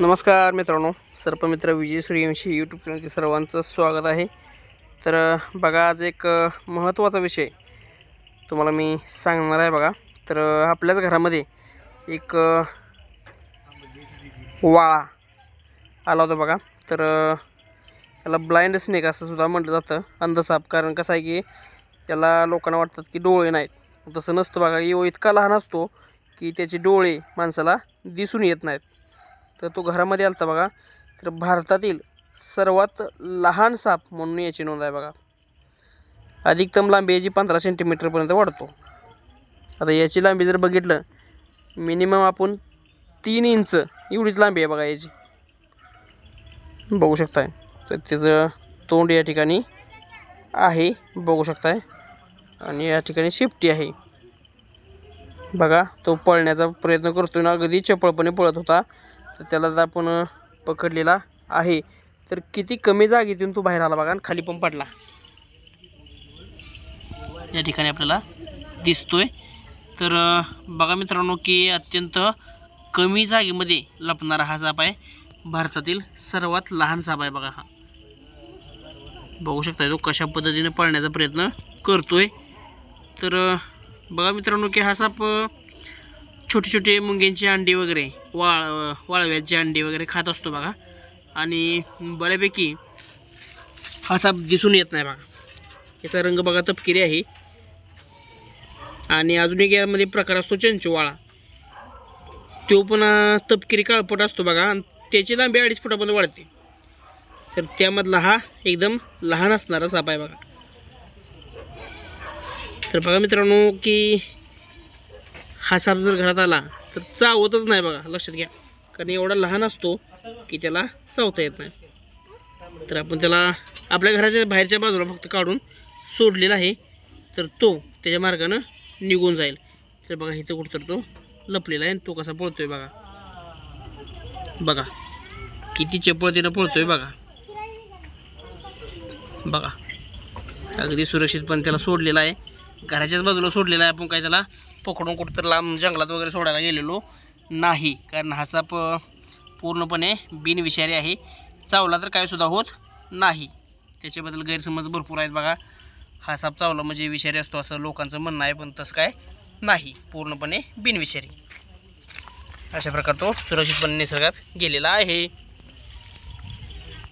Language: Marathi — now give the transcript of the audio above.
नमस्कार मित्रांनो सर्पमित्र विजय सूर्यवंशी यूट्यूब चॅनलचे सर्वांचं स्वागत आहे. तर बघा आज एक महत्त्वाचा विषय तुम्हाला मी सांगणार आहे बघा. तर आपल्याच घरामध्ये एक वाळा आला होता बघा. तर त्याला याला ब्लाइंड स्नेक असं सुद्धा म्हटलं जातं. अंधसाप कारण कसं आहे की त्याला लोकांना वाटतात की डोळे नाहीत. तसं नसतं बघा. यो इतका लहान असतो की त्याचे डोळे माणसाला दिसून येत नाहीत. तर तो घरामध्ये आलता बघा. तर भारतातील सर्वात लहान साप म्हणून याची नोंद आहे बघा. अधिकतम लांबी याची पंधरा सेंटीमीटरपर्यंत वाढतो. आता याची लांबी जर बघितलं मिनिमम आपण तीन इंच एवढीच लांबी आहे बघा याची. बघू शकताय. तर त्याचं तोंड या ठिकाणी आहे बघू शकताय. आणि या ठिकाणी शिफ्टी आहे. बघा तो पळण्याचा प्रयत्न करतो ना अगदी चपळपणे पळत होता. तर त्याला जर आपण पकडलेला आहे. तर किती कमी जागेतून तो बाहेर आला बघा आणि खाली पण पडला. या ठिकाणी आपल्याला दिसतोय. तर बघा मित्रांनो की अत्यंत कमी जागेमध्ये लपणारा हा साप आहे. भारतातील सर्वात लहान साप आहे बघा हा. बघू शकता तो कशा पद्धतीने पळण्याचा प्रयत्न करतोय. तर बघा मित्रांनो की हा साप छोटे छोटे मुंग्यांची अंडी वगैरे वाळ वाळव्याची अंडी वगैरे खात असतो बघा. आणि बऱ्यापैकी हा साप दिसून येत नाही बघा. याचा रंग बघा तपकिरी आहे. आणि अजून एक यामध्ये प्रकार असतो चंचवाळा. तो पण तपकिरी काळपट असतो बघा आणि त्याची लांबी अडीच फुटापर्यंत वाढते. तर त्यामधला हा एकदम लहान असणारा साप आहे बघा. तर बघा मित्रांनो की हा साप जर घरात आला तर चावतच नाही बघा लक्षात घ्या. कारण एवढा लहान असतो की त्याला चावता येत नाही. तर आपण त्याला आपल्या घराच्या बाहेरच्या बाजूला फक्त काढून सोडलेला आहे तर तो त्याच्या मार्गानं निघून जाईल. तर बघा इथं कुठं तर तो लपलेला आहे आणि तो कसा पळतोय बघा. बघा किती चपळतेनं पळतोय बघा. बघा अगदी सुरक्षितपणे त्याला सोडलेला आहे. घराच्याच बाजूला सोडलेला आहे. आपण काय त्याला पकडून कुठं तर लांब जंगलात वगैरे सोडायला गेलेलो नाही. कारण हा साप पूर्णपणे बिनविषारी आहे. चावला तर काय सुद्धा होत नाही. त्याच्याबद्दल गैरसमज भरपूर आहेत बघा. हा साप चावला म्हणजे विषारी असतो असं लोकांचं म्हणणं आहे पण तसं काय नाही. पूर्णपणे बिनविषारी. अशा प्रकार तो सुरक्षितपणे निसर्गात गेलेला आहे.